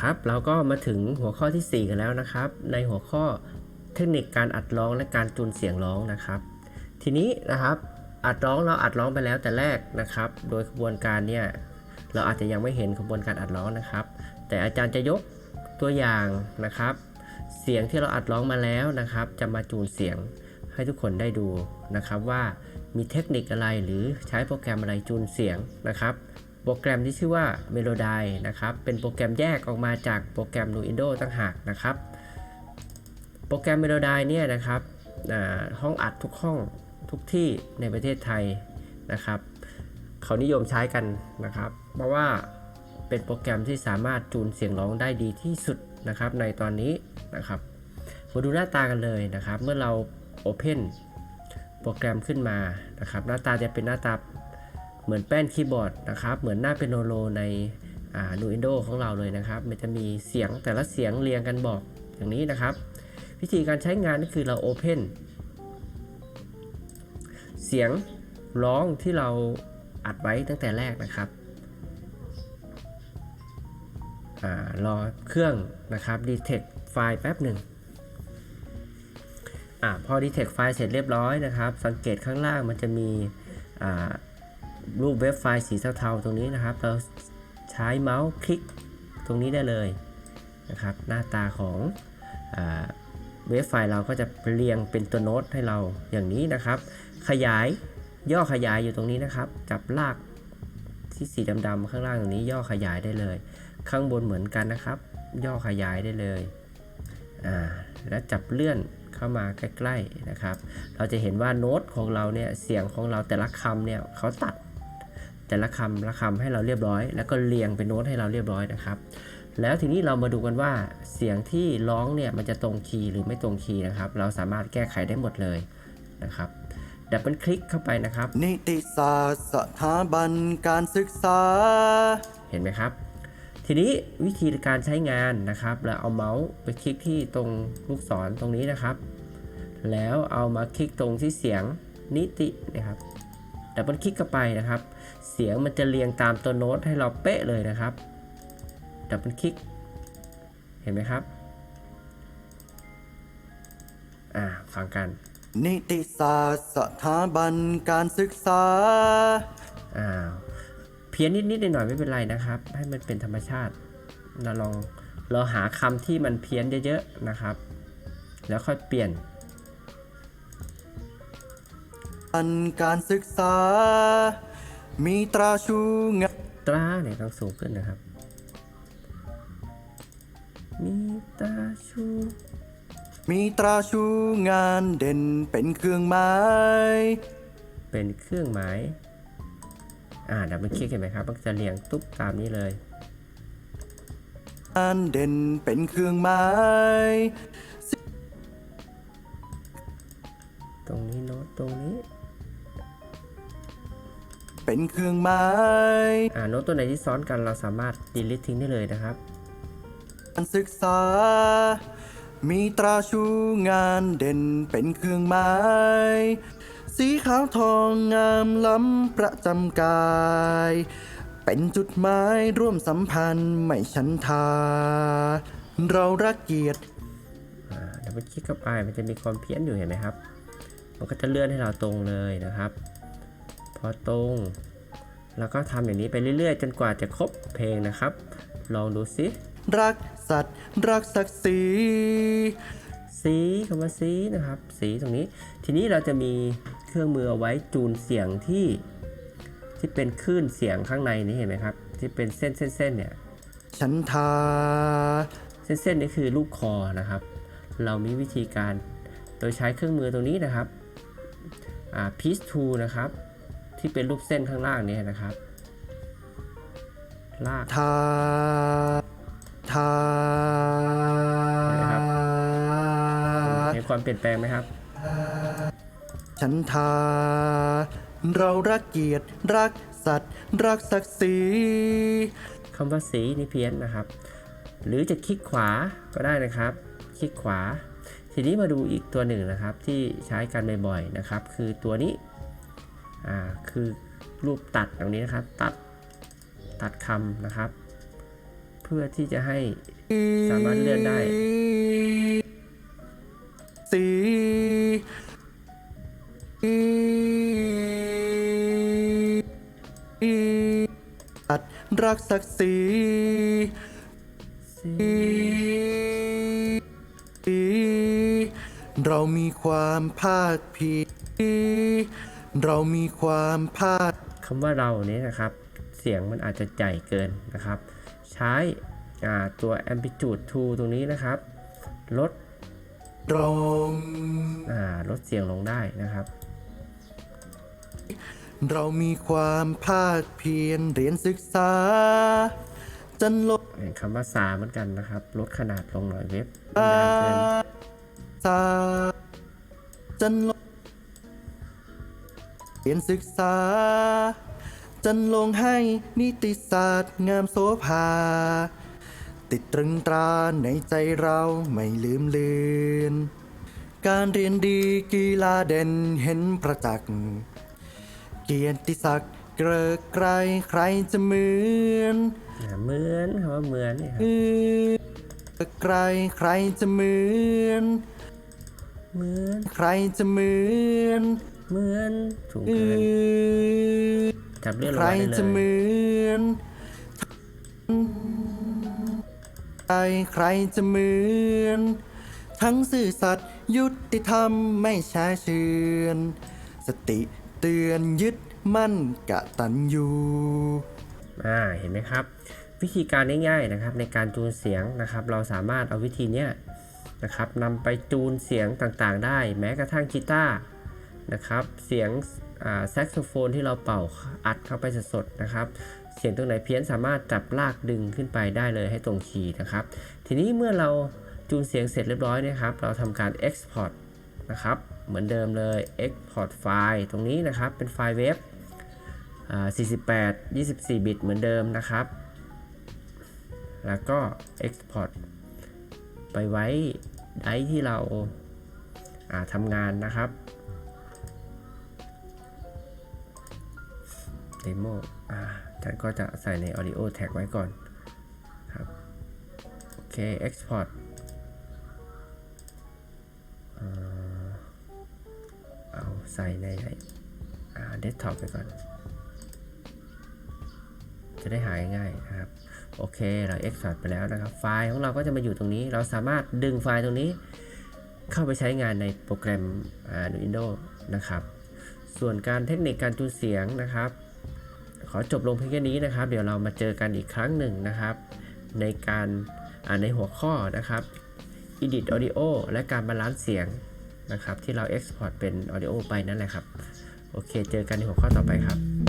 ครับ เราก็มาถึงหัวข้อทีสี่ 4 กันแล้วนะครับ ในหัวข้อเทคนิคการอัดร้องและการจูนเสียงร้องนะครับ ทีนี้นะครับอัดร้องเราอัดร้องไปแล้วแต่แรกนะครับ โดยขบวนการเนี่ยเราอาจจะยังไม่เห็นขบวนการอัดร้องนะครับ แต่อาจารย์จะยกตัวอย่างนะครับ เสียงที่เราอัดร้องมาแล้วนะครับ จะมาจูนเสียงให้ทุกคนได้ดูนะครับว่ามีเทคนิคอะไรหรือใช้โปรแกรมอะไรจูนเสียงนะครับ โปรแกรมที่ชื่อว่า Melody นะครับ เป็นโปรแกรมแยกออกมาจากโปรแกรม Nuendo ต่างหากนะครับ โปรแกรม Melody เนี่ยนะครับห้องอัดทุกห้องทุกที่ในประเทศไทยนะครับ เขานิยมใช้กันนะครับ เพราะว่าเป็นโปรแกรมที่สามารถจูนเสียงร้องได้ดีที่สุดนะครับในตอนนี้นะครับมาดูหน้าตากันเลยนะครับ เมื่อเรา Open โปรแกรมขึ้นมานะครับ หน้าตาจะเป็นหน้าตา เหมือนแป้นคีย์บอร์ดนะครับ เหมือนหน้าเป็นโนโลในนูอินโดของเราเลยนะครับ มันจะมีเสียงแต่ละเสียงเรียงกันบอกอย่างนี้นะครับ วิธีการใช้งานก็คือเรา Open เสียงร้องที่เราอัดไว้ตั้งแต่แรกนะครับอรอเครื่องนะครับ detect ไฟล์แป๊บหนึ่งอพอ detect ไฟล์เสร็จเรียบร้อยนะครับ สังเกตข้างล่างมันจะมีอ่า รูปเว็บไฟล์สีเทาๆตรงนี้นะครับ เราใช้เมาส์คลิกตรงนี้ได้เลยนะครับ หน้าตาของอเว็บไฟล์เราก็จะเรียงเป็นตัวโน้ตให้เราอย่างนี้นะครับ ขยายย่อขยายอยู่ตรงนี้นะครับจับลากที่สีดำๆข้างล่างตรงนี้ย่อขยายได้เลย ข้างบนเหมือนกันนะครับ ย่อขยายได้เลยอ่าแล้วจับเลื่อนเข้ามาใกล้ๆนะครับ เราจะเห็นว่าโน้ตของเราเนี่ยเสียงของเราแต่ละคำเนี่ยเขาตัด แต่ละคำละคำให้เราเรียบร้อย แล้วก็เรียงเป็นโน้ตให้เราเรียบร้อยนะครับ แล้วทีนี้เรามาดูกันว่าเสียงที่ร้องเนี่ยมันจะตรงคีย์หรือไม่ตรงคีย์นะครับ เราสามารถแก้ไขได้หมดเลยนะครับดับเบิลคลิกเข้าไปนะครับ นิติศาสตร์สถาบันการศึกษา เห็นไหมครับ ทีนี้วิธีการใช้งานนะครับ เราเอาเมาส์ไปคลิกที่ตรงลูกศรตรงนี้นะครับ แล้วเอามาคลิกตรงที่เสียงนิตินะครับ ดับเบิลคลิกเข้าไปนะครับ เสียงมันจะเรียงตามตัวโน้ตให้เราเป๊ะเลยนะครับ ดับเบิลคลิก เห็นไหมครับ อ่า ฟังกัน นิติศาสตร์สถาบันการศึกษา อ้าว เพี้ยนนิดๆหน่อยๆไม่เป็นไรนะครับ ให้มันเป็นธรรมชาติ เราลองเราหาคำที่มันเพี้ยนเยอะๆนะครับ แล้วค่อยเปลี่ยน อันการศึกษา มีตราชูงาตราเนี่ยต้องสูงขึ้นนะครับ มีตาชูมีตราชูงานเด่นเป็นเครื่องหมาย เป็นเครื่องหมาย อ่าดับเบิลคลิกเห็นไหมครับ มันจะเรียงตุ๊บตามนี้เลยงานเด่นเป็นเครื่องหมาย เป็นเครื่องหมายอ่าโน้ตตัวไหนที่ซ้อนกันเราสามารถ delete ทิ้งได้เลยนะครับ การศึกษา มีตราชูงานเด่นเป็นเครื่องหมาย สีขาวทองงามล้ำประจำกาย เป็นจุดหมายร่วมสัมพันธ์ไม่ชันทา เรารักเกียรติอ่าดับเบิลคลิกเข้าไปมันจะมีความเพี้ยนอยู่เห็นไหมครับ มันก็จะเลื่อนให้เราตรงเลยนะครับ พอตรง แล้วก็ทำอย่างนี้ไปเรื่อยๆ จนกว่าจะครบเพลงนะครับ ลองดูซิรักสัตว์ รักศักดิ์ศรีสีคำว่าสีนะครับ สีตรงนี้ ทีนี้เราจะมีเครื่องมือเอาไว้จูนเสียงที่ที่เป็นคลื่นเสียงข้างในนี้เห็นไหมครับ ที่เป็นเส้นเส้นเส้นเนี่ยชันทา เส้นเส้นนี่คือลูกคอนะครับ เรามีวิธีการโดยใช้เครื่องมือตรงนี้นะครับอ่า piece tool นะครับ ที่เป็นรูปเส้นข้างล่างเนี่ยนะครับ ลากทาทานะครับเห็นความเปลี่ยนแปลงไหมครับ ฉันทา เรารักเกียรติรักสัตว์ รักศักดิ์ศรีคำว่าสีนี่เพี้ยนนะครับ หรือจะคลิกขวาก็ได้นะครับ คลิกขวา ทีนี้มาดูอีกตัวหนึ่งนะครับที่ใช้กันบ่อยๆนะครับ คือตัวนี้ อ่าคือรูปตัดตรงนี้นะครับ ตัดตัดคำนะครับ เพื่อที่จะให้สามารถเลื่อนได้สีตัดรักศักดิ์ศรีเรามีความภาคเพียร เรามีความภาคคำว่าเรานี้นะครับ เสียงมันอาจจะใหญ่เกินนะครับ ใช้อ่าตัว amplitude to ตรงนี้นะครับ ลดเราอ่าลดเสียงลงได้นะครับ เรามีความภาคเพียรเรียนศึกษาจนลดเห็นคำว่าซาเหมือนกันนะครับ ลดขนาดลงหน่อยเว็บนานเกินษาจนลง เรียนศึกษาจนลงให้นิติศาสตร์งามโสภา ติดตรึงตราในใจเราไม่ลืมเลือนการเรียนดีกีฬาเด่นเห็นประจักษ์ เกียรติศักดิ์เกริกไกรใครจะเหมือนอ่าเหมือนคำว่าเหมือนเนี่ยครับเกริกไกรใครจะเหมือน เหมือน ใครจะเหมือน เหมือนสูงเอเกินอจับเลื่อนลใคงรมาได้จะเหเลยมือนใครใครจะเหมือน ทั้งซื่อสัตย์ยุติธรรมไม่ช้าเชือนสติเตือนยึดมั่นกะตันยูอ่าเห็นไหมครับ วิธีการง่ายๆนะครับในการจูนเสียงนะครับ เราสามารถเอาวิธีเนี้ยนะครับนำไปจูนเสียงต่างๆ ได้ แม้กระทั่งกีตาร์ นะครับ เสียงแซกโซโฟนที่เราเป่าอัดเข้าไปสดๆนะครับ เสียงตรงไหนเพี้ยนสามารถจับลากดึงขึ้นไปได้เลยให้ตรงคีย์นะครับ ทีนี้เมื่อเราจูนเสียงเสร็จเรียบร้อยนะครับ เราทำการ export นะครับ เหมือนเดิมเลย export ไฟล์ตรงนี้นะครับเป็นไฟล์เวฟอ่า48 24 บิตเหมือนเดิมนะครับ แล้วก็ Export ไปไว้ไดร์ที่เราทำงานนะครับ Demo อ่าจารย์ก็จะใส่ใน Audio Tag ไว้ก่อนครับโอเค Export เอาใส่ในอ่า Desktop ไปก่อน จะได้หายง่ายนะครับ โอเค เรา export ไปแล้วนะครับ ไฟล์ของเราก็จะมาอยู่ตรงนี้ เราสามารถดึงไฟล์ตรงนี้ เข้าไปใช้งานในโปรแกรม Arduino นะครับ ส่วนการเทคนิคการจูนเสียงนะครับ ขอจบลงเพียงแค่นี้นะครับ เดี๋ยวเรามาเจอกันอีกครั้งหนึ่งนะครับ ในการในหัวข้อนะครับ Edit Audio และการบาลานซ์เสียงนะครับ ที่เรา Export เป็น Audio ไปนั่นแหละครับ โอเค เจอกันในหัวข้อต่อไปครับ